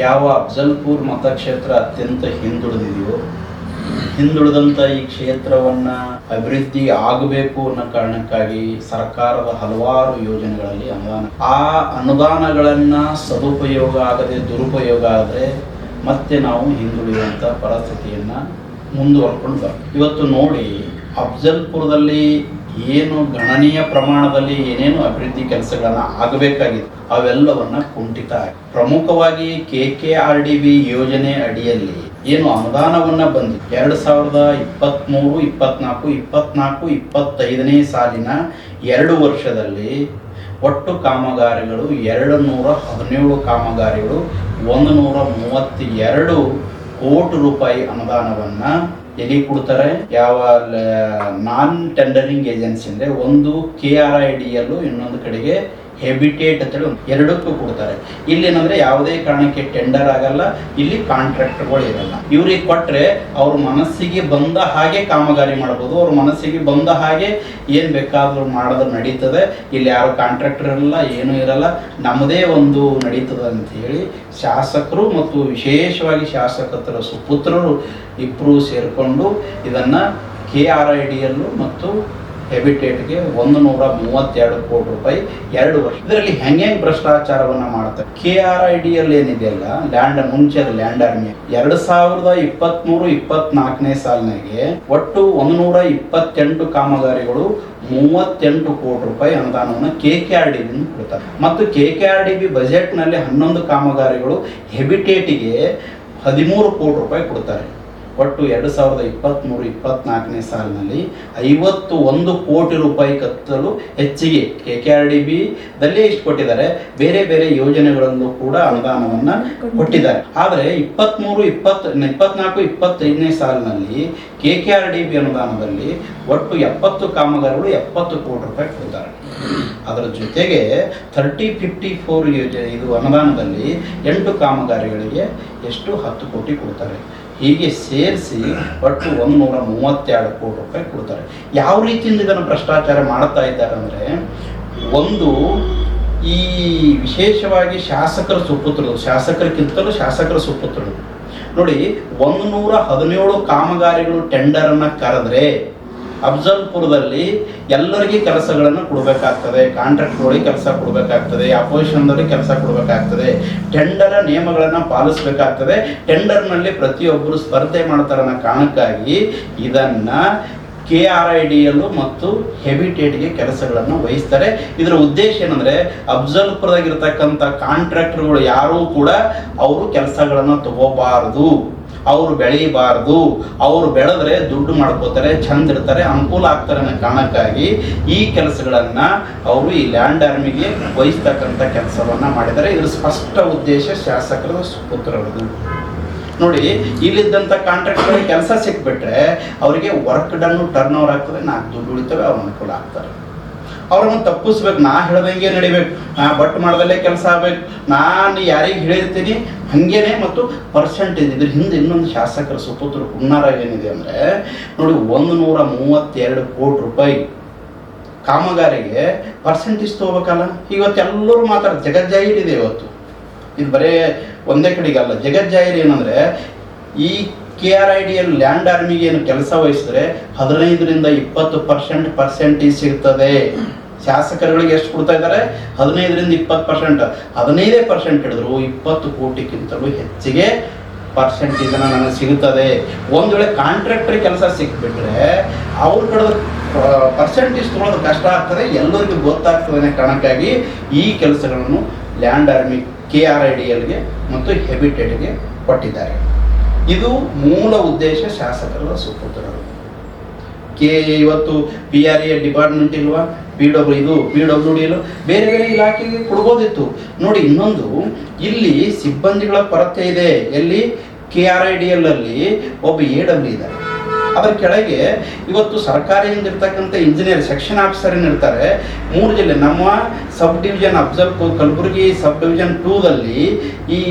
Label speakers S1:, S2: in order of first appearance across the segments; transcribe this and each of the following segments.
S1: ಯಾವ ಅಫ್ಜಲ್ಪುರ್ ಮತಕ್ಷೇತ್ರ ಅತ್ಯಂತ ಹಿಂದುಳಿದಿದೆಯೋ ಹಿಂದುಳಿದಂಥ ಈ ಕ್ಷೇತ್ರವನ್ನ ಅಭಿವೃದ್ಧಿ ಆಗಬೇಕು ಅನ್ನೋ ಕಾರಣಕ್ಕಾಗಿ ಸರ್ಕಾರದ ಹಲವಾರು ಯೋಜನೆಗಳಲ್ಲಿ ಅನುದಾನ. ಆ ಅನುದಾನಗಳನ್ನು ಸದುಪಯೋಗ ಆಗದೆ ದುರುಪಯೋಗ ಆದರೆ ಮತ್ತೆ ನಾವು ಹಿಂದುಳಿಯುವಂಥ ಪರಿಸ್ಥಿತಿಯನ್ನು ಮುಂದುವರ್ಕೊಂಡು ಬರ್ತೀವಿ ಇವತ್ತು ನೋಡಿ, ಅಫ್ಜಲ್ಪುರದಲ್ಲಿ ಏನು ಗಣನೀಯ ಪ್ರಮಾಣದಲ್ಲಿ ಏನೇನು ಅಭಿವೃದ್ಧಿ ಕೆಲಸಗಳನ್ನ ಆಗಬೇಕಾಗಿತ್ತು, ಅವೆಲ್ಲವನ್ನ ಕುಂಠಿತ. ಪ್ರಮುಖವಾಗಿ K K R D B ಯೋಜನೆ ಅಡಿಯಲ್ಲಿ ಏನು ಅನುದಾನವನ್ನ ಬಂದಿತ್ತು ಎರಡು ಸಾವಿರದ ಇಪ್ಪತ್ತ್ಮೂರು ಇಪ್ಪತ್ನಾಲ್ಕು ಇಪ್ಪತ್ನಾಲ್ಕು, ಇಪ್ಪತ್ತೈದನೇ ಸಾಲಿನ ಎರಡು ವರ್ಷದಲ್ಲಿ ಒಟ್ಟು ಕಾಮಗಾರಿಗಳು ಎರಡು ನೂರ ಹದಿನೇಳು ಕಾಮಗಾರಿಗಳು ಒಂದು ನೂರ ಮೂವತ್ತೆರಡು ಕೋಟಿ ರೂಪಾಯಿ ಅನುದಾನವನ್ನ ಎಲ್ಲಿ ಕೊಡ್ತಾರೆ? ಯಾವ ನಾನ್ ಟೆಂಡರಿಂಗ್ ಏಜೆನ್ಸಿ ಅಂದ್ರೆ ಒಂದು ಕೆ ಆರ್ ಐ ಡಿ ಇನ್ನೊಂದು ಕಡೆಗೆ ಹೆಬಿಟೇಟ್ ಅಂತೇಳಿ ಎರಡಕ್ಕೂ ಕೊಡ್ತಾರೆ. ಇಲ್ಲಿ ಏನಂದ್ರೆ ಯಾವುದೇ ಕಾರಣಕ್ಕೆ ಟೆಂಡರ್ ಆಗಲ್ಲ, ಇಲ್ಲಿ ಕಾಂಟ್ರಾಕ್ಟರ್ಗಳು ಇರಲ್ಲ. ಇವ್ರಿಗೆ ಕೊಟ್ಟರೆ ಅವ್ರ ಮನಸ್ಸಿಗೆ ಬಂದ ಹಾಗೆ ಕಾಮಗಾರಿ ಮಾಡ್ಬೋದು. ಅವ್ರ ಮನಸ್ಸಿಗೆ ಬಂದ ಹಾಗೆ ಏನ್ ಬೇಕಾದರೂ ಮಾಡೋದು ನಡೀತದೆ. ಇಲ್ಲಿ ಯಾರು ಕಾಂಟ್ರಾಕ್ಟರ್ ಇರಲ್ಲ, ಏನೂ ಇರಲ್ಲ. ನಮ್ಮದೇ ಒಂದು ನಡೀತದೆ ಅಂತ ಹೇಳಿ ಶಾಸಕರು ಮತ್ತು ವಿಶೇಷವಾಗಿ ಶಾಸಕತರ ಸುಪುತ್ರರು ಇಬ್ಬರು ಸೇರಿಕೊಂಡು ಇದನ್ನು ಕೆ ಆರ್ ಐ ಡಿಯಲ್ಲೂ ಮತ್ತು ಹೆಬಿಟೇಟ್ಗೆ ಒಂದು ನೂರ ಮೂವತ್ತೆರಡು ಕೋಟಿ ರೂಪಾಯಿ ಎರಡು ವರ್ಷ. ಇದರಲ್ಲಿ ಹೆಂಗೆ ಭ್ರಷ್ಟಾಚಾರವನ್ನ ಮಾಡ್ತಾರೆ ಕೆ ಆರ್ ಐ ಡಿ ಅಲ್ಲಿ ಏನಿದೆಯಲ್ಲ ಲ್ಯಾಂಡ್ ಮುಂಚೆ ಲ್ಯಾಂಡ್ ಆರ್ಮಿ ಎರಡು ಸಾವಿರದ ಇಪ್ಪತ್ಮೂರು, ಇಪ್ಪತ್ನಾಲ್ಕನೇ ಸಾಲಿನಾಗೆ ಒಟ್ಟು ಒಂದು ನೂರ ಇಪ್ಪತ್ತೆಂಟು ಕಾಮಗಾರಿಗಳು ಮೂವತ್ತೆಂಟು ಕೋಟಿ ರೂಪಾಯಿ ಅನುದಾನವನ್ನು ಕೆ ಕೆ ಆರ್ ಡಿ ಕೊಡ್ತಾರೆ. ಮತ್ತು K K R D B ಬಜೆಟ್ನಲ್ಲಿ ಹನ್ನೊಂದು ಕಾಮಗಾರಿಗಳು ಹೆಬಿಟೇಟಿಗೆ ಹದಿಮೂರು ಕೋಟಿ ರೂಪಾಯಿ ಕೊಡ್ತಾರೆ. ಒಟ್ಟು ಎರಡು ಸಾವಿರದ ಇಪ್ಪತ್ತ್ಮೂರು ಇಪ್ಪತ್ತ್ನಾಲ್ಕನೇ ಸಾಲಿನಲ್ಲಿ ಐವತ್ತು ಒಂದು ಕೋಟಿ ರೂಪಾಯಿ ಕತ್ತಲು ಹೆಚ್ಚಿಗೆ K K R D B ದಲ್ಲೇ ಇಷ್ಟು ಕೊಟ್ಟಿದ್ದಾರೆ. ಬೇರೆ ಬೇರೆ ಯೋಜನೆಗಳಲ್ಲೂ ಕೂಡ ಅನುದಾನವನ್ನು ಕೊಟ್ಟಿದ್ದಾರೆ. ಆದರೆ ಇಪ್ಪತ್ತ್ಮೂರು ಇಪ್ಪತ್ತು, ಇಪ್ಪತ್ನಾಲ್ಕು, ಇಪ್ಪತ್ತೈದನೇ ಸಾಲಿನಲ್ಲಿ K K R D B ಅನುದಾನದಲ್ಲಿ ಒಟ್ಟು ಎಪ್ಪತ್ತು ಕಾಮಗಾರಿಗಳು ಎಪ್ಪತ್ತು ಕೋಟಿ ರೂಪಾಯಿ ಕೊಡ್ತಾರೆ. ಅದರ ಜೊತೆಗೆ ಥರ್ಟಿ ಫಿಫ್ಟಿ ಫೋರ್ ಯೋಜನೆ, ಇದು ಅನುದಾನದಲ್ಲಿ ಎಂಟು ಕಾಮಗಾರಿಗಳಿಗೆ ಎಷ್ಟು ಹತ್ತು ಕೋಟಿ ಕೊಡ್ತಾರೆ. ಹೀಗೆ ಸೇರಿಸಿ ಒಟ್ಟು ಒಂದು ನೂರ ಮೂವತ್ತೆರಡು ಕೋಟಿ ರೂಪಾಯಿ ಕೊಡ್ತಾರೆ. ಯಾವ ರೀತಿಯಿಂದ ಇದನ್ನು ಭ್ರಷ್ಟಾಚಾರ ಮಾಡ್ತಾ ಇದ್ದಾರೆ ಅಂದರೆ ಒಂದು ಈ ವಿಶೇಷವಾಗಿ ಶಾಸಕರ ಸುಪುತ್ರರು, ಶಾಸಕರಿಗಿಂತಲೂ ಶಾಸಕರ ಸುಪುತ್ರರು. ನೋಡಿ ಒಂದು ನೂರ ಹದಿನೇಳು ಕಾಮಗಾರಿಗಳು ಟೆಂಡರನ್ನು ಕರೆದ್ರೆ ಅಫ್ಜಲ್ಪುರದಲ್ಲಿ ಎಲ್ಲರಿಗೆ ಕೆಲಸಗಳನ್ನು ಕೊಡಬೇಕಾಗ್ತದೆ, ಕಾಂಟ್ರಾಕ್ಟ್ಗಳಿಗೆ ಕೆಲಸ ಕೊಡಬೇಕಾಗ್ತದೆ ಅಪೋಸಿಷನ್ದವ್ರಿಗೆ ಕೆಲಸ ಕೊಡಬೇಕಾಗ್ತದೆ, ಟೆಂಡರ ನಿಯಮಗಳನ್ನು ಪಾಲಿಸಬೇಕಾಗ್ತದೆ, ಟೆಂಡರ್ನಲ್ಲಿ ಪ್ರತಿಯೊಬ್ಬರು ಸ್ಪರ್ಧೆ ಮಾಡ್ತಾರೆ ಅನ್ನೋ ಕಾರಣಕ್ಕಾಗಿ ಇದನ್ನು ಕೆ ಆರ್ ಐ ಡಿಯಲ್ಲೂ ಮತ್ತು ಹೆಬಿಟೇಟ್ಗೆ ಕೆಲಸಗಳನ್ನು ವಹಿಸ್ತಾರೆ. ಇದರ ಉದ್ದೇಶ ಏನಂದ್ರೆ, ಅಫ್ಜಲ್ಪುರದಾಗಿರ್ತಕ್ಕಂಥ ಕಾಂಟ್ರಾಕ್ಟರ್ಗಳು ಯಾರೂ ಕೂಡ ಅವರು ಕೆಲಸಗಳನ್ನು ತಗೋಬಾರದು. ಅವರು ಬೆಳೀಬಾರ್ದು, ಅವರು ಬೆಳೆದ್ರೆ ದುಡ್ಡು ಮಾಡ್ಕೋತಾರೆ ಚಂದ ಇರ್ತಾರೆ ಅನುಕೂಲ ಆಗ್ತಾರೆ ಅನ್ನೋ ಕಾರಣಕ್ಕಾಗಿ ಈ ಕೆಲಸಗಳನ್ನ ಅವರು ಈ ಲ್ಯಾಂಡ್ ಆರ್ಮಿಗೆ ವಹಿಸ್ತಕ್ಕಂಥ ಕೆಲಸವನ್ನ ಮಾಡಿದ್ದಾರೆ. ಇದ್ರ ಸ್ಪಷ್ಟ ಉದ್ದೇಶ ಶಾಸಕರ ಸುಪುತ್ರರದು ನೋಡಿ, ಇಲ್ಲಿದ್ದಂಥ ಕಾಂಟ್ರಾಕ್ಟ್ಗಳಿಗೆ ಕೆಲಸ ಸಿಕ್ಬಿಟ್ರೆ ಅವರಿಗೆ ವರ್ಕ್ ಡನ್ನು ಟರ್ನ್ ಓವರ್ ಆಗ್ತದೆ, ನಾಲ್ಕು ದುಡ್ಡು ಉಳಿತವೆ, ಅವ್ರು ಅನುಕೂಲ ಆಗ್ತಾರೆ. ಅವ್ರನ್ನ ತಪ್ಪಿಸ್ಬೇಕು, ನಾ ಹೇಳ್ದಂಗೆ ನಡಿಬೇಕು, ನಾ ಬಟ್ ಮಾಡ್ದಲ್ಲೇ ಕೆಲಸ ಆಗ್ಬೇಕು, ನಾನು ಯಾರಿಗೆ ಹೇಳಿರ್ತೀನಿ, ಹಂಗೇನೆ ಮತ್ತು ಪರ್ಸೆಂಟೇಜ್ ಇದ್ರ ಹಿಂದೆ ಇನ್ನೊಂದು ಶಾಸಕರ ಸುಪುತ್ರ ಹುನ್ನಾರ ಏನಿದೆ ಅಂದರೆ, ನೋಡಿ ಒಂದು ನೂರ ಮೂವತ್ತೆರಡು ಕೋಟಿ ರೂಪಾಯಿ ಕಾಮಗಾರಿಗೆ ಪರ್ಸೆಂಟೇಜ್ ತೊಗೋಬೇಕಲ್ಲ? ಇವತ್ತೆಲ್ಲರೂ ಜಗಜ್ಜಾಹಿರ್ ಇದೆ ಇವತ್ತು. ಇದು ಬರೇ ಒಂದೇ ಕಡೆಗಲ್ಲ. ಜಗಜ್ಜಾಹಿರ್ ಏನಂದರೆ, ಈ ಕೆ ಆರ್ ಐ ಡಿಯಲ್ಲಿ ಲ್ಯಾಂಡ್ ಆರ್ಮಿಗೆ ಏನು ಕೆಲಸ ವಹಿಸಿದ್ರೆ, ಹದಿನೈದರಿಂದ ಇಪ್ಪತ್ತು ಪರ್ಸೆಂಟ್ ಪರ್ಸೆಂಟೇಜ್ ಸಿಗ್ತದೆ. ಶಾಸಕರುಗಳಿಗೆ ಎಷ್ಟು ಕೊಡ್ತಾ ಇದ್ದಾರೆ? ಹದಿನೈದರಿಂದ ಇಪ್ಪತ್ತು ಪರ್ಸೆಂಟ್ ಹದಿನೈದೇ ಪರ್ಸೆಂಟ್ ಹಿಡಿದ್ರು ಇಪ್ಪತ್ತು ಕೋಟಿಗಿಂತಲೂ ಹೆಚ್ಚಿಗೆ ಪರ್ಸೆಂಟೇಜ್ ನನಗೆ ಸಿಗುತ್ತದೆ. ಒಂದು ವೇಳೆ ಕಾಂಟ್ರಾಕ್ಟ್ರಿ ಕೆಲಸ ಸಿಕ್ಬಿಟ್ರೆ ಅವ್ರ ಕಡೆ ಪರ್ಸೆಂಟೇಜ್ ತೊಗೊಳೋದು ಕಷ್ಟ ಆಗ್ತದೆ. ಎಲ್ಲರಿಗೂ ಗೊತ್ತಾಗ್ತದೆ ಕಾರಣಕ್ಕಾಗಿ ಈ ಕೆಲಸಗಳನ್ನು land army K R I D ಎಲ್ಗೆ ಮತ್ತು ಹೆಬಿಟೇಟ್ಗೆ ಕೊಟ್ಟಿದ್ದಾರೆ. ಇದು ಮೂಲ ಉದ್ದೇಶ ಶಾಸಕರ ಸುಪುತ್ರರು. ಕೆ ಇವತ್ತು ಪಿ ಆರ್ ಎ ಡಿಪಾರ್ಟ್ಮೆಂಟ್ ಇಲ್ವಾ? ಪಿ ಡಬ್ಲ್ಯೂ ಇದು ಪಿ ಡಬ್ಲ್ಯೂ ಡಿ ಬೇರೆ ಬೇರೆ ಇಲಾಖೆಗೆ ಕೊಡ್ಬೋದಿತ್ತು. ನೋಡಿ, ಇನ್ನೊಂದು, ಇಲ್ಲಿ ಸಿಬ್ಬಂದಿಗಳ ಕೊರತೆ ಇದೆ. ಎಲ್ಲಿ K R I D L ಅಲ್ಲಿ ಒಬ್ಬ ಎ ಡಬ್ಲ್ಯೂ ಇದ್ದಾರೆ. ಅದರ ಕೆಳಗೆ ಇವತ್ತು ಸರ್ಕಾರದಿಂದ ಇರ್ತಕ್ಕಂಥ ಇಂಜಿನಿಯರ್ ಸೆಕ್ಷನ್ ಆಫೀಸರ್ ಏನಿರ್ತಾರೆ ಮೂರು ಜಿಲ್ಲೆ, ನಮ್ಮ sub division Afzalpur Kalaburagi sub division ಟೂದಲ್ಲಿ ಈ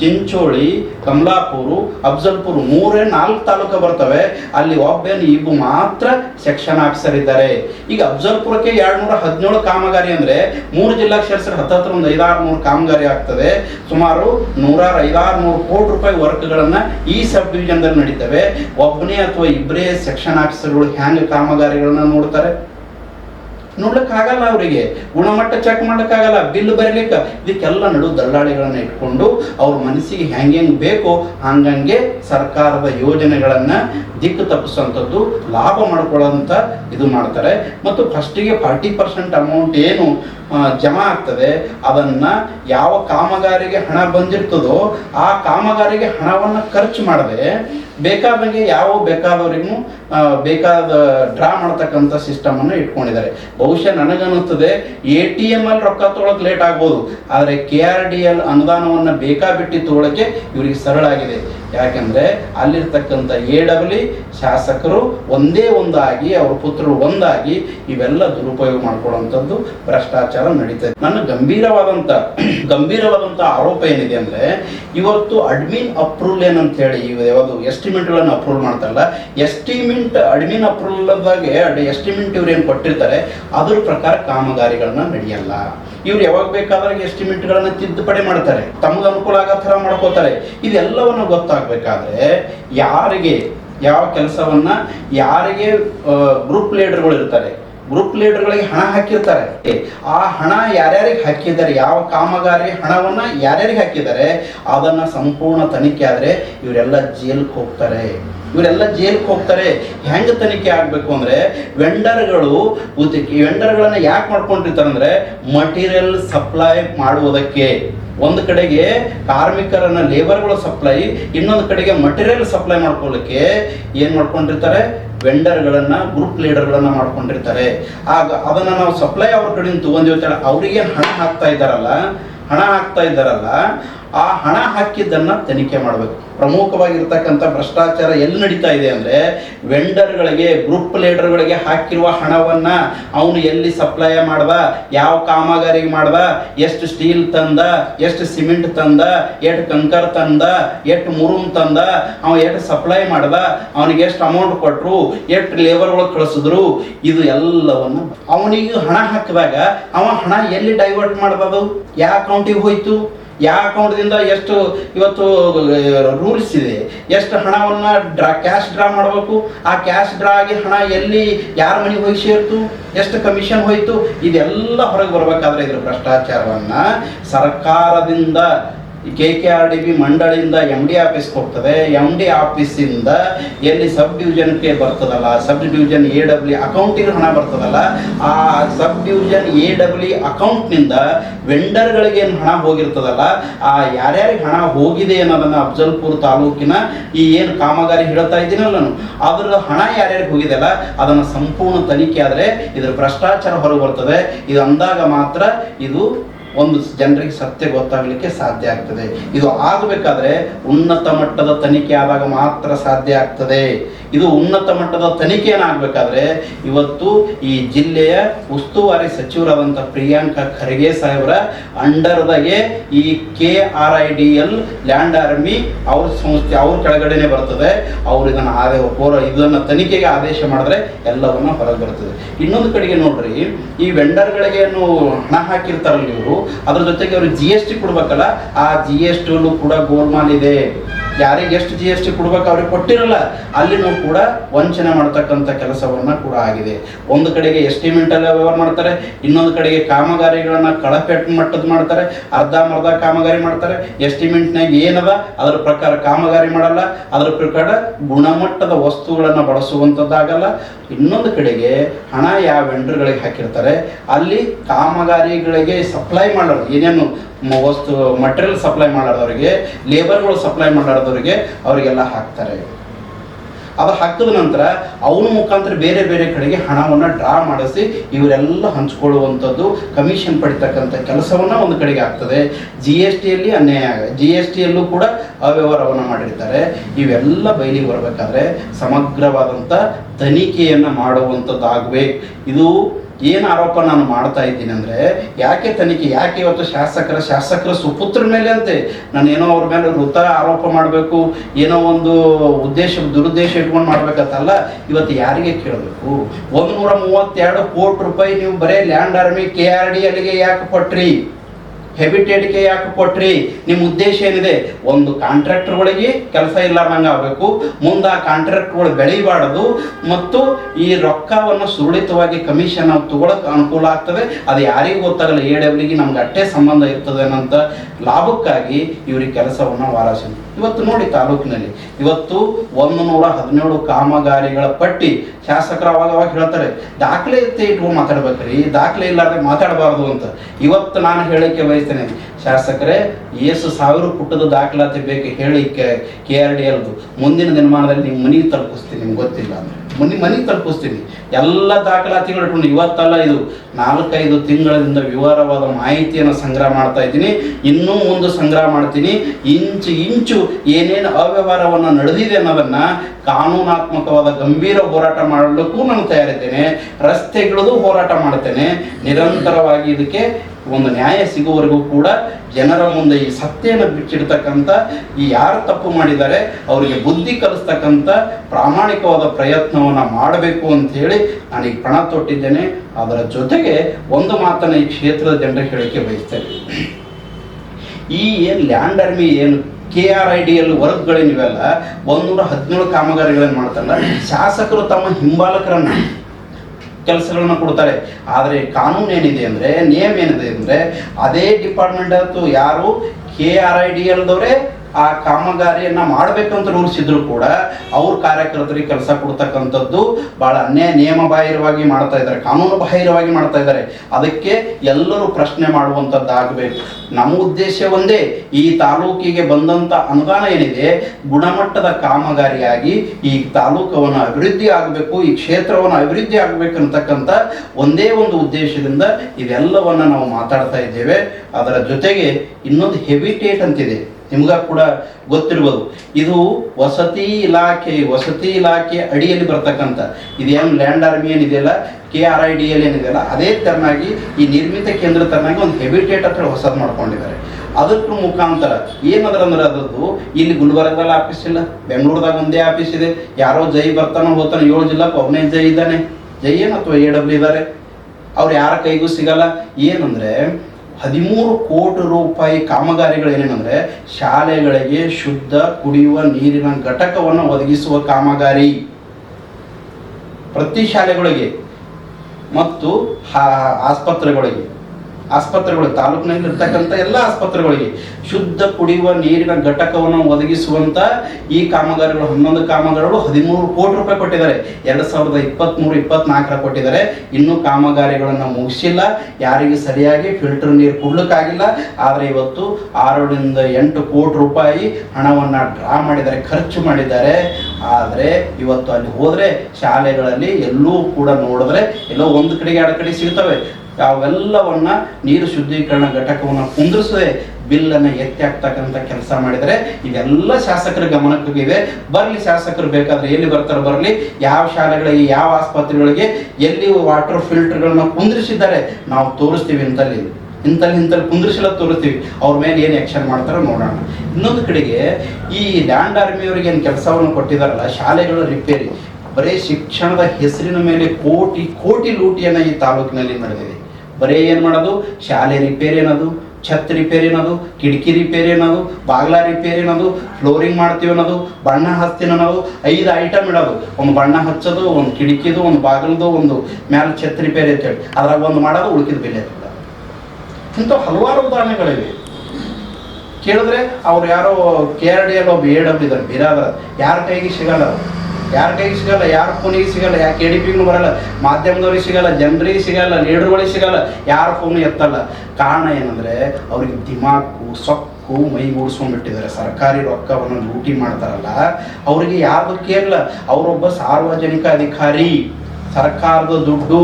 S1: ಚಿಂಚೋಳಿ, ಕಮಲಾಪುರ, ಅಫ್ಜಲ್ಪುರ್ ಮೂರೇ ನಾಲ್ಕು ತಾಲೂಕು ಬರ್ತವೆ. ಅಲ್ಲಿ ಒಬ್ಬೇನು, ಇಬ್ಬರು ಮಾತ್ರ ಸೆಕ್ಷನ್ ಆಫೀಸರ್ ಇದ್ದಾರೆ. ಈಗ ಅಫ್ಜಲ್ಪುರಕ್ಕೆ ಎರಡು ನೂರ ಹದಿನೇಳು ಕಾಮಗಾರಿ ಅಂದ್ರೆ ಮೂರು ಜಿಲ್ಲಾ ಸೇರಿಸಿದ್ರೆ ಹತ್ತತ್ರ ಒಂದು ಐದಾರು ನೂರು ಕಾಮಗಾರಿ ಆಗ್ತದೆ. ಸುಮಾರು ನೂರಾರು ಐದಾರು ನೂರು ಕೋಟಿ ರೂಪಾಯಿ ವರ್ಕ್ಗಳನ್ನ ಈ ಸಬ್ ಡಿವಿಷನ್ದಲ್ಲಿ ನಡೀತವೆ. ಒಬ್ಬನೇ ಅಥವಾ ಇಬ್ಬರೇ ಸೆಕ್ಷನ್ ಆಫೀಸರ್ಗಳು ಹ್ಯಾಂಗ್ ಕಾಮಗಾರಿಗಳನ್ನ ನೋಡ್ತಾರೆ? ನೋಡ್ಲಿಕ್ಕಾಗಲ್ಲ ಅವರಿಗೆ. ಗುಣಮಟ್ಟ ಚೆಕ್ ಮಾಡಕ್ಕಾಗಲ್ಲ ಬಿಲ್ ಬರಿಲಿಕ್ಕೆ. ಇದಕ್ಕೆಲ್ಲ ನಡು ದಲ್ಲಾಳಿಗಳನ್ನ ಇಟ್ಕೊಂಡು ಅವ್ರ ಮನಸ್ಸಿಗೆ ಹೆಂಗೆ ಬೇಕೋ ಹಂಗಂಗೆ ಸರ್ಕಾರದ ಯೋಜನೆಗಳನ್ನ ದಿಕ್ಕು ತಪ್ಪಿಸುವಂಥದ್ದು ಲಾಭ ಮಾಡ್ಕೊಳ್ಳೋಂಥ ಇದು ಮಾಡ್ತಾರೆ. ಮತ್ತು ಫಸ್ಟಿಗೆ ಫಾರ್ಟಿ ಪರ್ಸೆಂಟ್ ಅಮೌಂಟ್ ಏನು ಜಮಾ ಆಗ್ತದೆ, ಅದನ್ನ ಯಾವ ಕಾಮಗಾರಿಗೆ ಹಣ ಬಂದಿರ್ತದೋ ಆ ಕಾಮಗಾರಿಗೆ ಹಣವನ್ನು ಖರ್ಚು ಮಾಡದೆ ಬೇಕಾದಂಗೆ ಯಾವ ಬೇಕಾದವರಿಗೂ ಬೇಕಾದ ಡ್ರಾ ಮಾಡ್ತಕ್ಕಂಥ ಸಿಸ್ಟಮ್ ಅನ್ನು ಇಟ್ಕೊಂಡಿದ್ದಾರೆ. ಬಹುಶಃ ನನಗನ್ನಿಸ್ತದೆ ಎ ಟಿ ಎಂ ಅಲ್ಲಿ ರೊಕ್ಕ ತೊಗೊಳಕ್ ಲೇಟ್ ಆಗ್ಬೋದು. ಆದರೆ ಕೆ ಆರ್ ಡಿ ಎಲ್ ಅನುದಾನವನ್ನು ಬೇಕಾಬಿಟ್ಟು ತೊಗೊಳಕ್ಕೆ ಇವರಿಗೆ ಸರಳ ಆಗಿದೆ ಯಾಕಂದ್ರೆ ಅಲ್ಲಿರ್ತಕ್ಕಂಥ ಎ ಡಬ್ಲಿ ಶಾಸಕರು ಒಂದೇ ಒಂದಾಗಿ, ಅವ್ರ ಪುತ್ರರು ಒಂದಾಗಿ ಇವೆಲ್ಲ ದುರುಪಯೋಗ ಮಾಡ್ಕೊಳ್ಳುವಂಥದ್ದು ಭ್ರಷ್ಟಾಚಾರ ನಡೀತದೆ. ನನ್ನ ಗಂಭೀರವಾದಂಥ ಗಂಭೀರವಾದಂಥ ಆರೋಪ ಏನಿದೆ ಅಂದ್ರೆ, ಇವತ್ತು ಅಡ್ಮಿನ್ ಅಪ್ರೂವಲ್ ಏನಂತ ಹೇಳಿ ಯಾವುದು ಎಸ್ಟಿಮೇಟ್ಗಳನ್ನು ಅಪ್ರೂವಲ್ ಮಾಡ್ತಾರಲ್ಲ, ಎಸ್ಟಿಮೆಂಟ್, ಅಡ್ಮಿನ್ ಅಪ್ರೂವಲ್ ಅಪ್ರೂವಲ್ದಾಗೆ ಎಸ್ಟಿಮೆಂಟ್ ಇವ್ರು ಏನು ಕೊಟ್ಟಿರ್ತಾರೆ, ಅದ್ರ ಪ್ರಕಾರ ಕಾಮಗಾರಿಗಳನ್ನ ನಡೆಯಲ್ಲ. ಇವ್ರು ಯಾವಾಗ ಬೇಕಾದಾಗ ಎಸ್ಟಿಮೇಟ್ಗಳನ್ನು ತಿದ್ದುಪಡಿ ಮಾಡ್ತಾರೆ. ತಮಗೆ ಅನುಕೂಲ ಆಗೋ ಥರ ಮಾಡ್ಕೋತಾರೆ. ಇದೆಲ್ಲವನ್ನು ಗೊತ್ತಾಗಬೇಕಾದ್ರೆ ಯಾರಿಗೆ, ಯಾವ ಕೆಲಸವನ್ನ ಯಾರಿಗೆ ಗ್ರೂಪ್ ಲೀಡರ್ಗಳು ಇರ್ತಾರೆ. ಗ್ರೂಪ್ ಲೀಡರ್ಗಳಿಗೆ ಹಣ ಹಾಕಿರ್ತಾರೆ. ಆ ಹಣ ಯಾರ್ಯಾರಿಗೆ ಹಾಕಿದ್ದಾರೆ, ಯಾವ ಕಾಮಗಾರಿ ಹಣವನ್ನ ಯಾರ್ಯಾರಿಗೆ ಹಾಕಿದ್ದಾರೆ, ಅದನ್ನ ಸಂಪೂರ್ಣ ತನಿಖೆ ಆದ್ರೆ ಇವರೆಲ್ಲ ಜೈಲ್ಗೆ ಹೋಗ್ತಾರೆ. ಇವರೆಲ್ಲ ಜೈಲ್ಗೆ ಹೋಗ್ತಾರೆ. ಹೆಂಗೆ ತನಿಖೆ ಆಗಬೇಕು ಅಂದ್ರೆ ವೆಂಡರ್ಗಳು ವೆಂಡರ್ಗಳನ್ನು ಯಾಕೆ ಮಾಡ್ಕೊಂಡಿರ್ತಾರೆ ಅಂದ್ರೆ ಮಟೀರಿಯಲ್ ಸಪ್ಲೈ ಮಾಡುವುದಕ್ಕೆ. ಒಂದು ಕಡೆಗೆ ಕಾರ್ಮಿಕರನ್ನ ಲೇಬರ್ಗಳು ಸಪ್ಲೈ ಇನ್ನೊಂದು ಕಡೆಗೆ ಮಟೀರಿಯಲ್ ಸಪ್ಲೈ ಮಾಡ್ಕೊಳ್ಳಿಕ್ಕೆ ಏನು ಮಾಡ್ಕೊಂಡಿರ್ತಾರೆ? ವೆಂಡರ್ಗಳನ್ನ ಗ್ರೂಪ್ ಲೀಡರ್ಗಳನ್ನ ಮಾಡ್ಕೊಂಡಿರ್ತಾರೆ. ಆಗ ಅದನ್ನ ನಾವು ಸಪ್ಲೈ ಅವ್ರ ಕಡೆಯಿಂದ ತಗೊಂಡಿರ್ತಾರೆ ಅವರಿಗೆ ಹಣ ಹಾಕ್ತಾ ಇದ್ದಾರಲ್ಲ, ಹಣ ಹಾಕ್ತಾ ಇದ್ದಾರಲ್ಲ, ಆ ಹಣ ಹಾಕಿದ್ದನ್ನ ತನಿಖೆ ಮಾಡಬೇಕು. ಪ್ರಮುಖವಾಗಿರ್ತಕ್ಕಂಥ ಭ್ರಷ್ಟಾಚಾರ ಎಲ್ಲಿ ನಡೀತಾ ಇದೆ ಅಂದರೆ ವೆಂಡರ್ಗಳಿಗೆ, ಗ್ರೂಪ್ ಲೀಡರ್ಗಳಿಗೆ ಹಾಕಿರುವ ಹಣವನ್ನು ಅವನು ಎಲ್ಲಿ ಸಪ್ಲೈ ಮಾಡ್ದ, ಯಾವ ಕಾಮಗಾರಿಗೆ ಮಾಡ್ದ, ಎಷ್ಟು ಸ್ಟೀಲ್ ತಂದ, ಎಷ್ಟು ಸಿಮೆಂಟ್ ತಂದ, ಎಷ್ಟು ಕಂಕರ್ ತಂದ, ಎಷ್ಟು ಮುರುಮ್ ತಂದ, ಅವ ಎಷ್ಟು ಸಪ್ಲೈ ಮಾಡ್ದ, ಅವನಿಗೆ ಎಷ್ಟು ಅಮೌಂಟ್ ಕೊಟ್ಟರು ಎಷ್ಟು ಲೇಬರ್ಗಳು ಕಳಿಸಿದ್ರು, ಇದು ಎಲ್ಲವನ್ನು ಅವನಿಗೆ ಹಣ ಹಾಕಿದಾಗ ಅವ ಹಣ ಎಲ್ಲಿ ಡೈವರ್ಟ್ ಮಾಡ್ಬೋದು ಯಾವ ಅಕೌಂಟಿಗೆ ಹೋಯ್ತು? ಯಾವ ಅಕೌಂಟ್ದಿಂದ ಎಷ್ಟು ಇವತ್ತು ರೂಲ್ಸ್ ಇದೆ, ಎಷ್ಟು ಹಣವನ್ನ ಡ್ರಾ ಕ್ಯಾಶ್ ಡ್ರಾ ಮಾಡಬೇಕು? ಆ ಕ್ಯಾಶ್ ಡ್ರಾ ಆಗಿ ಹಣ ಎಲ್ಲಿ, ಯಾರ ಮನೆಗೆ ಹೋಗಿ ಸೇರ್ತು? ಎಷ್ಟು ಕಮಿಷನ್ ಹೋಯಿತು? ಇದೆಲ್ಲ ಹೊರಗೆ ಬರಬೇಕಾದ್ರೆ ಇದ್ರ ಭ್ರಷ್ಟಾಚಾರವನ್ನ ಸರ್ಕಾರದಿಂದ K K R D B ಮಂಡಳಿಯಿಂದ ಎಂ ಡಿ ಆಫೀಸ್ಗೆ ಹೋಗ್ತದೆ ಎಂ ಡಿ ಆಫೀಸಿಂದ ಎಲ್ಲಿ ಸಬ್ ಡಿವಿಷನ್ಗೆ ಬರ್ತದಲ್ಲ ಸಬ್ ಡಿವಿಷನ್ ಎ ಡಬ್ಲ್ಯೂ ಅಕೌಂಟಿಗೆ ಹಣ ಬರ್ತದಲ್ಲ, ಆ ಸಬ್ ಡಿವಿಷನ್ ಎ ಡಬ್ಲ್ಯೂ ಅಕೌಂಟ್ನಿಂದ ವೆಂಡರ್ಗಳಿಗೆ ಏನು ಹಣ ಹೋಗಿರ್ತದಲ್ಲ, ಆ ಯಾರ್ಯಾರಿಗೆ ಹಣ ಹೋಗಿದೆ ಅನ್ನೋದನ್ನ ಅಫ್ಜಲ್ಪುರ್ ತಾಲೂಕಿನ ಈ ಏನು ಕಾಮಗಾರಿ ಹೇಳ್ತಾ ಇದ್ದೀನಲ್ಲ ನಾನು. ಅದ್ರ ಹಣ ಯಾರ್ಯಾರಿಗೆ ಹೋಗಿದೆಯಲ್ಲ ಅದನ್ನು ಸಂಪೂರ್ಣ ತನಿಖೆ ಆದರೆ ಇದರ ಭ್ರಷ್ಟಾಚಾರ ಹೊರಗೆ ಬರ್ತದೆ. ಇದು ಅಂದಾಗ ಮಾತ್ರ ಇದು ಒಂದು ಜನರಿಗೆ ಸತ್ಯ ಗೊತ್ತಾಗಲಿಕ್ಕೆ ಸಾಧ್ಯ ಆಗ್ತದೆ. ಇದು ಆಗಬೇಕಾದ್ರೆ ಉನ್ನತ ಮಟ್ಟದ ತನಿಖೆ ಆದಾಗ ಮಾತ್ರ ಸಾಧ್ಯ ಆಗ್ತದೆ. ಇದು ಉನ್ನತ ಮಟ್ಟದ ತನಿಖೆ ಏನಾಗಬೇಕಾದ್ರೆ ಇವತ್ತು ಈ ಜಿಲ್ಲೆಯ ಉಸ್ತುವಾರಿ ಸಚಿವರಾದಂಥ ಪ್ರಿಯಾಂಕಾ ಖರ್ಗೆ ಸಾಹೇಬರ ಅಂಡರ್ದಾಗೆ ಈ K R I D L land army ಅವ್ರ ಸಂಸ್ಥೆ ಅವ್ರ ಕೆಳಗಡೆನೆ ಬರ್ತದೆ. ಅವ್ರು ಇದನ್ನು ಆದೇ ಹೋರ ಇದನ್ನು ತನಿಖೆಗೆ ಆದೇಶ ಮಾಡಿದ್ರೆ ಎಲ್ಲವನ್ನ ಹೊರಗೆ ಬರ್ತದೆ. ಇನ್ನೊಂದು ಕಡೆಗೆ ನೋಡ್ರಿ, ಈ ವೆಂಡರ್ಗಳಿಗೆ ಹಣ ಹಾಕಿರ್ತಾರಲ್ಲ ಇವರು ಅದ್ರ ಜೊತೆಗೆ ಅವರು ಜಿ ಎಸ್ ಟಿ ಕೊಡ್ಬೇಕಲ್ಲ ಆ ಜಿ ಎಸ್ ಟಿಯಲ್ಲೂ ಕೂಡ ಗೋಲ್ಮಾಲ್ ಇದೆ. ಯಾರಿಗೆ ಎಷ್ಟು ಜಿ ಎಸ್ ಟಿ ಕೊಡ್ಬೇಕು ಅವ್ರಿಗೆ ಕೊಟ್ಟಿರಲ್ಲ ಅಲ್ಲಿನೂ ಕೂಡ ವಂಚನೆ ಮಾಡ್ತಕ್ಕಂಥ ಕೆಲಸವನ್ನ ಕೂಡ ಆಗಿದೆ. ಒಂದು ಕಡೆಗೆ ಎಸ್ಟಿಮೇಟ್ ಅಲ್ಲಿ ವ್ಯವಹಾರ ಮಾಡ್ತಾರೆ, ಇನ್ನೊಂದು ಕಡೆಗೆ ಕಾಮಗಾರಿಗಳನ್ನ ಕಳಪೆ ಮಟ್ಟದ ಮಾಡ್ತಾರೆ ಅರ್ಧಂಬರ್ಧ ಕಾಮಗಾರಿ ಮಾಡ್ತಾರೆ. ಎಸ್ಟಿಮೇಟ್ನಾಗ ಏನದ? ಅದರ ಪ್ರಕಾರ ಕಾಮಗಾರಿ ಮಾಡಲ್ಲ, ಅದರ ಪ್ರಕಾರ ಗುಣಮಟ್ಟದ ವಸ್ತುಗಳನ್ನು ಬಳಸುವಂಥದ್ದಾಗಲ್ಲ ಇನ್ನೊಂದು ಕಡೆಗೆ ಹಣ ಯಾವ ವೆಂಡರ್ಗಳಿಗೆ ಹಾಕಿರ್ತಾರೆ, ಅಲ್ಲಿ ಕಾಮಗಾರಿಗಳಿಗೆ ಸಪ್ಲೈ ಮಾಡೋರು ಏನೇನು ವಸ್ತು ಮಟೀರಿಯಲ್ ಸಪ್ಲೈ ಮಾಡೋದವ್ರಿಗೆ ಲೇಬರ್ಗಳು ಸಪ್ಲೈ ಮಾಡೋದವ್ರಿಗೆ ಅವರಿಗೆಲ್ಲ ಹಾಕ್ತಾರೆ. ಅದು ಹಾಕಿದ ನಂತರ ಅವನ ಮುಖಾಂತರ ಬೇರೆ ಬೇರೆ ಕಡೆಗೆ ಹಣವನ್ನು ಡ್ರಾ ಮಾಡಿಸಿ ಇವರೆಲ್ಲ ಹಂಚ್ಕೊಳ್ಳುವಂಥದ್ದು ಕಮಿಷನ್ ಪಡಿತಕ್ಕಂಥ ಕೆಲಸವನ್ನು ಒಂದು ಕಡೆಗೆ ಆಗ್ತದೆ. ಜಿ ಎಸ್ ಟಿಯಲ್ಲಿ ಅನ್ಯಾಯ ಜಿ ಎಸ್ ಟಿಯಲ್ಲೂ ಕೂಡ ಅವ್ಯವಹಾರವನ್ನು ಮಾಡಿರ್ತಾರೆ. ಇವೆಲ್ಲ ಬಯಲಿಗೆ ಬರಬೇಕಾದ್ರೆ ಸಮಗ್ರವಾದಂಥ ತನಿಖೆಯನ್ನು ಮಾಡುವಂಥದ್ದಾಗಬೇಕು. ಇದು ಏನು ಆರೋಪ ನಾನು ಮಾಡ್ತಾ ಇದ್ದೀನಿ ಅಂದರೆ, ಯಾಕೆ ತನಿಖೆ, ಯಾಕೆ ಇವತ್ತು ಶಾಸಕರ ಶಾಸಕರ ಸುಪುತ್ರ ಮೇಲೆ ಅಂತೆ? ನಾನು ಏನೋ ಅವ್ರ ಮೇಲೆ ವೃತ್ತ ಆರೋಪ ಮಾಡಬೇಕು, ಏನೋ ಒಂದು ಉದ್ದೇಶ, ದುರುದ್ದೇಶ ಇಟ್ಕೊಂಡು ಮಾಡ್ಬೇಕಂತಲ್ಲ, ಇವತ್ತು ಯಾರಿಗೆ ಕೇಳಬೇಕು? ಒಂದು ನೂರ ಮೂವತ್ತೆರಡು ಕೋಟಿ ರೂಪಾಯಿ ನೀವು ಬರೀ land army K R D ಅಲ್ಲಿಗೆ ಯಾಕೆ ಕೊಟ್ರಿ? ಹೆಬಿಟೇಟ್ಗೆ ಯಾಕೆ ಕೊಟ್ರಿ? ನಿಮ್ಮ ಉದ್ದೇಶ ಏನಿದೆ? ಒಂದು ಕಾಂಟ್ರಾಕ್ಟರ್ಗಳಿಗೆ ಕೆಲಸ ಇಲ್ಲಾರ್ದಂಗೆ ಆಗಬೇಕು. ಮುಂದೆ ಆ ಕಾಂಟ್ರಾಕ್ಟ್ಗಳು ಬೆಳಿಬಾರ್ದು. ಮತ್ತು ಈ ರೊಕ್ಕವನ್ನು ಸುರಳಿತವಾಗಿ ಕಮಿಷನ್ ತಗೊಳಕ್ಕೆ ಅನುಕೂಲ ಆಗ್ತದೆ. ಅದು ಯಾರಿಗೂ ಗೊತ್ತಾಗಲ್ಲ. ಎ ಡಬ್ಲ್ಯೂಗೆ ನಮ್ಗೆ ಅಷ್ಟೇ ಸಂಬಂಧ ಇರ್ತದೆ ಅನ್ನೋಂಥ ಲಾಭಕ್ಕಾಗಿ ಇವ್ರಿಗೆ ಕೆಲಸವನ್ನು ವಾರಾಸಿದ್ರು ಇವತ್ತು ನೋಡಿ ತಾಲೂಕಿನಲ್ಲಿ. ಇವತ್ತು ಒಂದು ನೂರ ಹದಿನೇಳು ಕಾಮಗಾರಿಗಳ ಪಟ್ಟಿ ಶಾಸಕರು ಅವಾಗ ಅವಾಗ ಹೇಳ್ತಾರೆ, ದಾಖಲೆ ಇಟ್ಕೊಂಡು ಮಾತಾಡ್ಬೇಕ್ರಿ. ದಾಖಲೆ ಇಲ್ಲಾರ್ದೆ ಮಾತಾಡಬಾರ್ದು ಅಂತ. ಇವತ್ತು ನಾನು ಹೇಳಕ್ಕೆ ಬಯಸ್ತೇನೆ ಶಾಸಕರೇ, ಏಸು ಸಾವಿರ ಪುಟ್ಟದ ದಾಖಲಾತಿ ಬೇಕು ಹೇಳಿ ಕೆ ಆರ್ ಡಿ ಎಲ್ದು. ಮುಂದಿನ ದಿನಮಾನದಲ್ಲಿ ನಿಮ್ಮ ಮನೆಗೆ ತಲುಪಿಸ್ತೀನಿ, ನಿಮ್ಗೆ ಗೊತ್ತಿಲ್ಲ ಮುನಿ ಮನೆ, ಮನೆಗೆ ತಲುಪಿಸ್ತೀನಿ. ಎಲ್ಲ ದಾಖಲಾತಿಗಳು ಇಟ್ಕೊಂಡು ಇವತ್ತಲ್ಲ ಇದು ನಾಲ್ಕೈದು ತಿಂಗಳಿಂದ ವಿವರವಾದ ಮಾಹಿತಿಯನ್ನು ಸಂಗ್ರಹ ಮಾಡ್ತಾ ಇದ್ದೀನಿ. ಇನ್ನೂ ಮುಂದೆ ಸಂಗ್ರಹ ಮಾಡ್ತೀನಿ. ಇಂಚು ಇಂಚು ಏನೇನು ಅವ್ಯವಹಾರವನ್ನು ನಡೆದಿದೆ ಅನ್ನೋದನ್ನು ಕಾನೂನಾತ್ಮಕವಾದ ಗಂಭೀರ ಹೋರಾಟ ಮಾಡಲಿಕ್ಕೂ ನಾನು ತಯಾರಿದ್ದೇನೆ. ರಸ್ತೆಗಳದು ಹೋರಾಟ ಮಾಡ್ತೇನೆ. ನಿರಂತರವಾಗಿ ಇದಕ್ಕೆ ಒಂದು ನ್ಯಾಯ ಸಿಗುವವರೆಗೂ ಕೂಡ ಜನರ ಮುಂದೆ ಈ ಸತ್ಯನ ಬಿಚ್ಚಿಡ್ತಕ್ಕಂಥ, ಈ ಯಾರು ತಪ್ಪು ಮಾಡಿದ್ದಾರೆ, ಅವರಿಗೆ ಬುದ್ಧಿ ಕಲಿಸ್ತಕ್ಕಂಥ ಪ್ರಾಮಾಣಿಕವಾದ ಪ್ರಯತ್ನವನ್ನು ಮಾಡಬೇಕು ಅಂತ ಹೇಳಿ ನಾನೀಗ ಪಣ ತೊಟ್ಟಿದ್ದೇನೆ. ಅದರ ಜೊತೆಗೆ ಒಂದು ಮಾತನ್ನು ಈ ಕ್ಷೇತ್ರದ ಜನರಿಗೆ ಹೇಳಕ್ಕೆ ಬಯಸ್ತೇನೆ. ಈ ಏನು ಲ್ಯಾಂಡ್ ಆರ್ಮಿ ಏನು K R I D L ಒಂದು ಒಂದೂರ ಹದಿನೇಳು ಕಾಮಗಾರಿಗಳನ್ನು ಮಾಡ್ತಾರಲ್ಲ, ಶಾಸಕರು ತಮ್ಮ ಹಿಂಬಾಲಕರನ್ನ ಕೆಲಸಗಳನ್ನ ಕೊಡ್ತಾರೆ. ಆದರೆ ಕಾನೂನು ಏನಿದೆ ಅಂದರೆ, ನಿಯಮ ಏನಿದೆ ಅಂದರೆ, ಅದೇ ಡಿಪಾರ್ಟ್ಮೆಂಟ್ ಯಾರು ಕೆ ಆರ್ ಐ ಡಿ ಎಲ್ದವರೇ ಆ ಕಾಮಗಾರಿಯನ್ನ ಮಾಡಬೇಕಂತ ರೂಲ್ಸ್ ಇದ್ರು ಕೂಡ ಅವ್ರ ಕಾರ್ಯಕರ್ತರಿಗೆ ಕೆಲಸ ಕೊಡ್ತಕ್ಕಂಥದ್ದು ಬಹಳ ಅನ್ಯಾಯ ನಿಯಮ ಬಾಹಿರವಾಗಿ ಮಾಡ್ತಾ ಇದ್ದಾರೆ ಕಾನೂನು ಬಾಹಿರವಾಗಿ ಮಾಡ್ತಾ ಇದ್ದಾರೆ. ಅದಕ್ಕೆ ಎಲ್ಲರೂ ಪ್ರಶ್ನೆ ಮಾಡುವಂಥದ್ದಾಗಬೇಕು. ನಮ್ಮ ಉದ್ದೇಶ ಒಂದೇ, ಈ ತಾಲೂಕಿಗೆ ಬಂದಂಥ ಅನುದಾನ ಏನಿದೆ, ಗುಣಮಟ್ಟದ ಕಾಮಗಾರಿಯಾಗಿ ಈ ತಾಲೂಕವನ್ನು ಅಭಿವೃದ್ಧಿ ಆಗಬೇಕು, ಈ ಕ್ಷೇತ್ರವನ್ನು ಅಭಿವೃದ್ಧಿ ಆಗಬೇಕು ಅಂತಕ್ಕಂಥ ಒಂದೇ ಒಂದು ಉದ್ದೇಶದಿಂದ ಇದೆಲ್ಲವನ್ನು ನಾವು ಮಾತಾಡ್ತಾ ಇದ್ದೇವೆ. ಅದರ ಜೊತೆಗೆ ಇನ್ನೊಂದು ಹೆಬಿಟೇಟ್ ಅಂತಿದೆ. ನಿಮ್ಗ ಕೂಡ ಗೊತ್ತಿರ್ಬೋದು. ಇದು ವಸತಿ ಇಲಾಖೆ ವಸತಿ ಇಲಾಖೆ ಅಡಿಯಲ್ಲಿ ಬರ್ತಕ್ಕಂಥ ಇದೇನು ಲ್ಯಾಂಡ್ ಆರ್ಮಿ ಏನಿದೆಯಲ್ಲ, K R I D L ಏನಿದೆಯಲ್ಲ, ಅದೇ ತರನಾಗಿ ಈ ನಿರ್ಮಿತ ಕೇಂದ್ರ ತರನಾಗಿ ಒಂದು ಹೆಬಿಟೇಟ್ ಹತ್ರ ಹೊಸದು ಮಾಡ್ಕೊಂಡಿದ್ದಾರೆ. ಅದಕ್ಕೂ ಮುಖಾಂತರ ಏನದ್ರ ಅಂದ್ರೆ ಅದರದ್ದು ಇಲ್ಲಿ ಗುಲ್ಬರ್ಗದಲ್ಲಿ ಆಫೀಸ್ ಇಲ್ಲ, ಬೆಂಗಳೂರದಾಗ ಒಂದೇ ಆಫೀಸ್ ಇದೆ, ಯಾರೋ ಜೈ ಬರ್ತಾನೋ ಹೋಗ್ತಾನೆ ಏಳು ಜಿಲ್ಲಾ ಒಬ್ಬನೇ ಜೈ ಇದ್ದಾನೆ. ಜೈ ಏನು ಅಥವಾ ಎ ಡಬ್ಲ್ಯೂ ಇದ್ದಾರೆ ಅವ್ರು ಯಾರ ಕೈಗೂ ಸಿಗಲ್ಲ. ಏನಂದ್ರೆ ಹದಿಮೂರು ಕೋಟಿ ರೂಪಾಯಿ ಕಾಮಗಾರಿಗಳು ಏನೇನಂದ್ರೆ ಶಾಲೆಗಳಿಗೆ ಶುದ್ಧ ಕುಡಿಯುವ ನೀರಿನ ಘಟಕವನ್ನು ಒದಗಿಸುವ ಕಾಮಗಾರಿ. ಪ್ರತಿ ಶಾಲೆಗಳಿಗೆ ಮತ್ತು ಆಸ್ಪತ್ರೆಗಳಿಗೆ. ಆಸ್ಪತ್ರೆಗಳು, ತಾಲೂಕಿನಲ್ಲಿ ಇರ್ತಕ್ಕಂಥ ಎಲ್ಲ ಆಸ್ಪತ್ರೆಗಳಿಗೆ ಶುದ್ಧ ಕುಡಿಯುವ ನೀರಿನ ಘಟಕವನ್ನು ಒದಗಿಸುವಂತ ಈ ಕಾಮಗಾರಿಗಳು, ಹನ್ನೊಂದು ಕಾಮಗಾರಿಗಳು ಹದಿಮೂರು ಕೋಟಿ ರೂಪಾಯಿ ಕೊಟ್ಟಿದ್ದಾರೆ. ಎರಡು ಸಾವಿರದ ಇಪ್ಪತ್ತ್ಮೂರು ಇಪ್ಪತ್ನಾಲ್ಕರ ಕೊಟ್ಟಿದ್ದಾರೆ. ಇನ್ನೂ ಕಾಮಗಾರಿಗಳನ್ನು ಮುಗಿಸಿಲ್ಲ. ಯಾರಿಗೆ ಸರಿಯಾಗಿ ಫಿಲ್ಟರ್ ನೀರು ಕೊಡ್ಲಿಕ್ಕಾಗಿಲ್ಲ. ಆದರೆ ಇವತ್ತು ಆರರಿಂದ ಎಂಟು ಕೋಟಿ ರೂಪಾಯಿ ಹಣವನ್ನು ಡ್ರಾ ಮಾಡಿದ್ದಾರೆ, ಖರ್ಚು ಮಾಡಿದ್ದಾರೆ. ಆದರೆ ಇವತ್ತು ಅಲ್ಲಿ ಹೋದರೆ ಶಾಲೆಗಳಲ್ಲಿ ಎಲ್ಲೂ ಕೂಡ ನೋಡಿದ್ರೆ ಎಲ್ಲೋ ಒಂದು ಕಡೆಗೆ ಎರಡು ಕಡೆ ಸಿಗ್ತವೆ. ಅವೆಲ್ಲವನ್ನ ನೀರು ಶುದ್ಧೀಕರಣ ಘಟಕವನ್ನು ಕುಂದಿರಿಸದೆ ಬಿಲ್ಲನ್ನು ಎತ್ತಿ ಹಾಕ್ತಕ್ಕಂಥ ಕೆಲಸ ಮಾಡಿದರೆ ಇದೆಲ್ಲ ಶಾಸಕರ ಗಮನಕ್ಕಿದೆ ಬರಲಿ ಶಾಸಕರು ಬೇಕಾದ್ರೆ ಎಲ್ಲಿ ಬರ್ತಾರೆ ಬರಲಿ. ಯಾವ ಶಾಲೆಗಳಿಗೆ, ಯಾವ ಆಸ್ಪತ್ರೆಗಳಿಗೆ ಎಲ್ಲಿ ವಾಟರ್ ಫಿಲ್ಟರ್ಗಳನ್ನ ಕುಂದಿರಿಸಿದ್ದಾರೆ ನಾವು ತೋರಿಸ್ತೀವಿ ಇಂತಲ್ಲಿ. ಇಂಥಲ್ಲಿ ಇಂಥಲ್ಲಿ ಕುಂದ್ರಿಸಲ ತೋರಿಸ್ತೀವಿ. ಅವ್ರ ಮೇಲೆ ಏನು ಆ್ಯಕ್ಷನ್ ಮಾಡ್ತಾರೋ ನೋಡೋಣ. ಇನ್ನೊಂದು ಕಡೆಗೆ ಈ ಲ್ಯಾಂಡ್ ಆರ್ಮಿಯವರಿಗೆ ಏನು ಕೆಲಸವನ್ನು ಕೊಟ್ಟಿದ್ದಾರಲ್ಲ ಶಾಲೆಗಳ ರಿಪೇರಿ ಬರೀ ಶಿಕ್ಷಣದ ಹೆಸರಿನ ಮೇಲೆ ಕೋಟಿ ಕೋಟಿ ಲೂಟಿಯನ್ನು ಈ ತಾಲೂಕಿನಲ್ಲಿ ನಡೆದಿದೆ. ಬರೀ ಏನು ಮಾಡೋದು? ಶಾಲೆ ರಿಪೇರಿ ಅನ್ನೋದು ಛತ್ ರಿಪೇರಿ ಅನ್ನೋದು ಕಿಟಕಿ ರಿಪೇರಿ ಅನ್ನೋದು ಬಾಗ್ಲ ರಿಪೇರಿ ಅನ್ನೋದು ಫ್ಲೋರಿಂಗ್ ಮಾಡ್ತೀವಿ ಅನ್ನೋದು? ಬಣ್ಣ ಹಚ್ತೀನಿ ಅನ್ನೋದು? ಐದು ಐಟಮ್ ಇಡೋದು. ಒಂದು ಬಣ್ಣ ಹಚ್ಚೋದು, ಒಂದು ಕಿಟಕಿದು, ಒಂದು ಬಾಗಿಲದು, ಒಂದು ಮ್ಯಾಲ ಛತ್ ರಿಪೇರಿ ಅಂತೇಳಿ ಅದ್ರಾಗ ಒಂದು ಮಾಡೋದು, ಉಳ್ಕಿದ ಬೆಲೆ ಅಂತ. ಇಂಥ ಹಲವಾರು ಉದಾಹರಣೆಗಳಿವೆ. ಕೇಳಿದ್ರೆ ಅವ್ರು ಯಾರೋ ಕೆ ಆರ್ ಡಿ ಎಲ್ ಒಬ್ಬ ಎ ಡಬ್ಲ್ಯೂ ಇದ್ದಾರೆ ಯಾರ ಕೈಗೆ ಸಿಗಲ್ಲ. ಯಾರ ಕೈಗೆ ಸಿಗಲ್ಲ, ಯಾರ ಫೋನಿಗೆ ಸಿಗಲ್ಲ ಯಾಕೆ ಎ ಡಿ ಪಿಗೂ ಬರಲ್ಲ, ಮಾಧ್ಯಮದವ್ರಿಗೆ ಸಿಗಲ್ಲ, ಜನರಿಗೆ ಸಿಗಲ್ಲ ಲೀಡರ್ಗಳಿಗೆ ಸಿಗಲ್ಲ, ಯಾರ ಫೋನು ಎತ್ತಲ್ಲ. ಕಾರಣ ಏನಂದ್ರೆ, ಅವ್ರಿಗೆ ದಿಮಾಕು, ಸೊಕ್ಕು, ಮೈ ಮೈಗೂಡಿಸ್ಕೊಂಡ್ಬಿಟ್ಟಿದ್ದಾರೆ ಸರ್ಕಾರಿ ರೊಕ್ಕವನ್ನು ಲೂಟಿ ಮಾಡ್ತಾರಲ್ಲ, ಅವರಿಗೆ ಯಾರು ಕೇಳಲ್ಲ. ಅವರೊಬ್ಬ ಸಾರ್ವಜನಿಕ ಅಧಿಕಾರಿ. ಸರ್ಕಾರದ ದುಡ್ಡು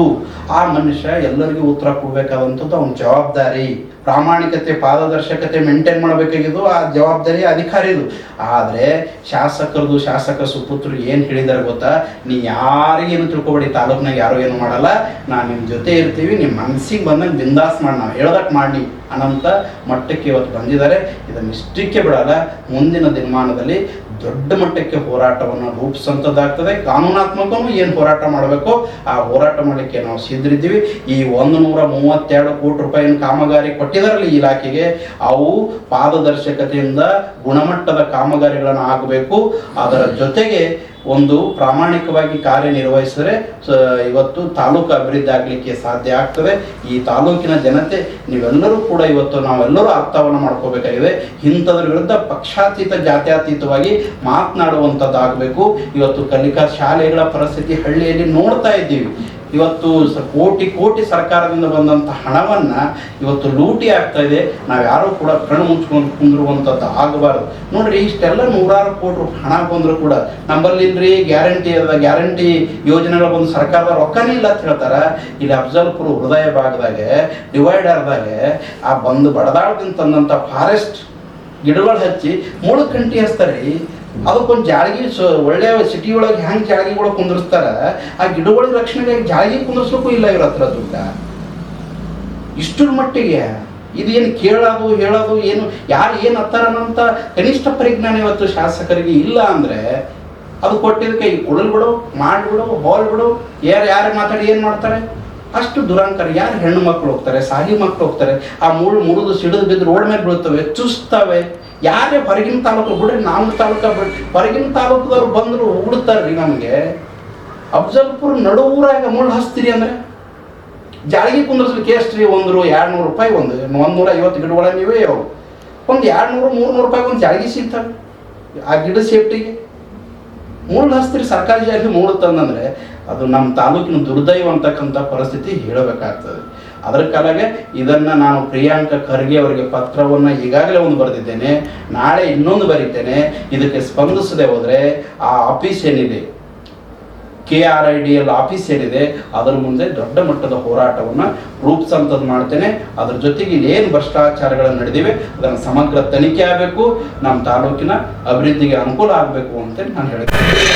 S1: ಆ ಮನುಷ್ಯ ಎಲ್ಲರಿಗೂ ಉತ್ತರ ಕೊಡ್ಬೇಕಾದಂಥದ್ದು ಅವನ ಜವಾಬ್ದಾರಿ. ಪ್ರಾಮಾಣಿಕತೆ, ಪಾರದರ್ಶಕತೆ ಮೇಂಟೈನ್ ಮಾಡಬೇಕಾಗಿದ್ದು ಆ ಜವಾಬ್ದಾರಿ ಅಧಿಕಾರಿದು ಆದರೆ ಶಾಸಕರದು ಶಾಸಕ ಸುಪುತ್ರರು ಏನು ಹೇಳಿದಾರೆ ಗೊತ್ತಾ? ನೀ ಯಾರಿಗೇನು ತಿಳ್ಕೊಬೇಡಿ, ತಾಲೂಕ್ನಾಗ ಯಾರು ಏನು ಮಾಡಲ್ಲ. ನಾನು ನಿಮ್ಮ ಜೊತೆ ಇರ್ತೀವಿ ನಿಮ್ಮ ಮನಸ್ಸಿಗೆ ಬಂದಂಗೆ ಬಿಂದಾಸ್ ಮಾಡಿ ನಾವು. ಹೇಳೋದಕ್ಕೆ ಮಾಡಿ ಅನಂತ ಮಟ್ಟಕ್ಕೆ ಇವತ್ತು ಬಂದಿದ್ದಾರೆ. ಇದನ್ನು ಇಷ್ಟಕ್ಕೆ ಬಿಡಲ್ಲ. ಮುಂದಿನ ದಿನಮಾನದಲ್ಲಿ ದೊಡ್ಡ ಮಟ್ಟಕ್ಕೆ ಹೋರಾಟವನ್ನು ರೂಪಿಸುವಂಥದ್ದಾಗ್ತದೆ ಕಾನೂನಾತ್ಮಕವೂ ಏನು ಹೋರಾಟ ಮಾಡಬೇಕು ಆ ಹೋರಾಟ ಮಾಡಲಿಕ್ಕೆ ನಾವು ಸಿದ್ಧರಿದ್ದೀವಿ. ಈ ಒಂದು ನೂರ ಮೂವತ್ತೆರಡು ಕೋಟಿ ರೂಪಾಯಿನ ಕಾಮಗಾರಿ ಕೊಟ್ಟಿದ್ದರಲ್ಲಿ ಇಲಾಖೆಗೆ ಅವು ಪಾರದರ್ಶಕತೆಯಿಂದ ಗುಣಮಟ್ಟದ ಕಾಮಗಾರಿಗಳನ್ನು ಆಗಬೇಕು. ಅದರ ಜೊತೆಗೆ ಒಂದು ಪ್ರಾಮಾಣಿಕವಾಗಿ ಕಾರ್ಯನಿರ್ವಹಿಸಿದ್ರೆ ಇವತ್ತು ತಾಲೂಕು ಅಭಿವೃದ್ಧಿ ಆಗಲಿಕ್ಕೆ ಸಾಧ್ಯ ಆಗ್ತದೆ. ಈ ತಾಲೂಕಿನ ಜನತೆ, ನೀವೆಲ್ಲರೂ ಕೂಡ ಇವತ್ತು ನಾವೆಲ್ಲರೂ ಅರ್ಥವನ್ನು ಮಾಡ್ಕೋಬೇಕಾಗಿದೆ. ಇಂಥದ್ರ ವಿರುದ್ಧ ಪಕ್ಷಾತೀತ, ಜಾತ್ಯಾತೀತವಾಗಿ ಮಾತನಾಡುವಂಥದ್ದಾಗಬೇಕು. ಇವತ್ತು ಕಲಿಕಾ ಶಾಲೆಗಳ ಪರಿಸ್ಥಿತಿ ಹಳ್ಳಿಯಲ್ಲಿ ನೋಡ್ತಾ ಇದ್ದೀವಿ. ಇವತ್ತು ಕೋಟಿ ಕೋಟಿ ಸರ್ಕಾರದಿಂದ ಬಂದಂಥ ಹಣವನ್ನ ಇವತ್ತು ಲೂಟಿ ಆಗ್ತಾ ಇದೆ. ನಾವು ಯಾರೂ ಕೂಡ ಕಣ್ಣು ಮುಚ್ಕೊಂಡು ಕುಂದಿರುವಂಥದ್ದು ಆಗಬಾರ್ದು. ನೋಡ್ರಿ, ಇಷ್ಟೆಲ್ಲ ನೂರಾರು ಕೋಟಿ ರೂಪಾಯಿ ಹಣ ಬಂದರೂ ಕೂಡ ನಮ್ಮಲ್ಲಿ ಗ್ಯಾರಂಟಿ ಅದ, ಗ್ಯಾರಂಟಿ ಯೋಜನೆಗಳ ಬಂದು ಸರ್ಕಾರದ ರೊಕ್ಕನೇ ಇಲ್ಲ ಅಂತ ಹೇಳ್ತಾರ. ಇಲ್ಲಿ ಅಫ್ಜಲ್ಪುರ ಹೃದಯ ಭಾಗದಾಗೆ ಡಿವೈಡರ್ದಾಗ ಆ ಬಂದು ಬಡದಾಳದಿಂದ ತಂದಂಥ ಫಾರೆಸ್ಟ್ ಗಿಡಗಳು ಹಚ್ಚಿ ಮೂಳು ಕಂಟಿ ಹಚ್ತಾರೆ ಅದಕ್ಕೊಂದು ಜಾಳಗಿ ಸ ಒಳ್ಳೆ ಸಿಟಿ ಒಳಗೆ ಹೆಂಗೆ ಜಾಳಗಿಗಳು ಕುಂದಿರ್ಸ್ತಾರ, ಆ ಗಿಡಗಳ ರಕ್ಷಣೆಗೆ ಜಾಳಗಿ ಕುಂದಿರ್ಸ್ಲಿಕ್ಕೂ ಇಲ್ಲ ಇವ್ರ ಹತ್ರ ದುಡ್ಡ. ಇಷ್ಟರ ಮಟ್ಟಿಗೆ ಇದೇನು ಕೇಳೋದು, ಹೇಳೋದು, ಏನು, ಯಾರು ಏನು ಅನ್ನೋಂಥ ಕನಿಷ್ಠ ಪರಿಜ್ಞಾನ ಇವತ್ತು ಶಾಸಕರಿಗೆ ಇಲ್ಲ ಅಂದರೆ ಅದು ಕೊಟ್ಟಿದ್ದಕ್ಕೆ ಈ ಕೊಡಲ್ ಬಿಡು ಮಾಡ್ಬಿಡು ಹೋಲ್ ಬಿಡು ಯಾರು ಯಾರು ಮಾತಾಡಿ ಏನು ಮಾಡ್ತಾರೆ? ಅಷ್ಟು ದುರಂಕಾರ. ಯಾರು ಹೆಣ್ಣು ಮಕ್ಕಳು ಹೋಗ್ತಾರೆ, ಸಾಲಿ ಮಕ್ಕಳು ಹೋಗ್ತಾರೆ, ಆ ಮುಳ್ಳು ಮುರಿದು ಸಿಡಿದು ಬಿದ್ದು ರೋಡ್ ಮೇಲೆ ಬೀಳ್ತವೆ, ಚುಸ್ತವೆ. ಯಾರೇ ಹೊರಗಿನ ತಾಲೂಕು ಬಿಡ್ರಿ ನಮ್ಮ ತಾಲೂಕ ಬಿಡ್ರಿ, ಹೊರಗಿನ ತಾಲೂಕದವ್ರು ಬಂದರು ಉಡ್ತಾರ್ರಿ ನಮಗೆ. ಅಫ್ಜಲ್ಪುರ ನಡುವೂರಾಗ ಮುಳ್ಳು ಹಚ್ತೀರಿ ಅಂದ್ರೆ? ಜಾಳಿಗೆ ಕುಂದ್ರಸ್ಲಿಕ್ಕೆ ಎಷ್ಟು ರೀ ಒಂದು ಎರಡು ನೂರು ರೂಪಾಯಿ, ಒಂದು ಒಂದು ನೂರ ಐವತ್ತು ಗಿಡಗಳ ನೀವೇ ಅವು ಒಂದು ಎರಡು ನೂರು ಮೂರು ನೂರು ರೂಪಾಯಿ ಒಂದು ಜಾಳಿಗೆ ಸಿಗ್ತವೆ ಆ ಗಿಡ ಸೇಫ್ಟಿಗೆ. ಮುಳ್ಳು ಹಸ್ತಿರಿ ಸರ್ಕಾರಿ ಜಾಗ ಮೂಡುತ್ತಂದ್ರೆ ಅದು ನಮ್ಮ ತಾಲೂಕಿನ ದುರ್ದೈವ ಅಂತಕ್ಕಂಥ ಪರಿಸ್ಥಿತಿ ಹೇಳಬೇಕಾಗ್ತದೆ. ಅದರ ಕಾಲಾಗೆ ಇದನ್ನ ನಾನು ಪ್ರಿಯಾಂಕ ಖರ್ಗೆ ಅವರಿಗೆ ಪತ್ರವನ್ನು ಈಗಾಗಲೇ ಒಂದು ಬರೆದಿದ್ದೇನೆ, ನಾಳೆ ಇನ್ನೊಂದು ಬರೀತೇನೆ, ಇದಕ್ಕೆ ಸ್ಪಂದಿಸದೆ ಹೋದರೆ ಆ ಆಫೀಸ್ ಏನಿದೆ? K R I D L office ಏನಿದೆ? ಅದರ ಮುಂದೆ ದೊಡ್ಡ ಮಟ್ಟದ ಹೋರಾಟವನ್ನು ರೂಪಿಸಂಥದ್ದು ಮಾಡ್ತೇನೆ. ಅದ್ರ ಜೊತೆಗೆ ಏನು ಭ್ರಷ್ಟಾಚಾರಗಳು ನಡೆದಿವೆ, ಅದನ್ನು ಸಮಗ್ರ ತನಿಖೆ ಆಗಬೇಕು ನಮ್ಮ ತಾಲೂಕಿನ ಅಭಿವೃದ್ಧಿಗೆ ಅನುಕೂಲ ಆಗಬೇಕು ಅಂತ ನಾನು ಹೇಳ್ತೇನೆ.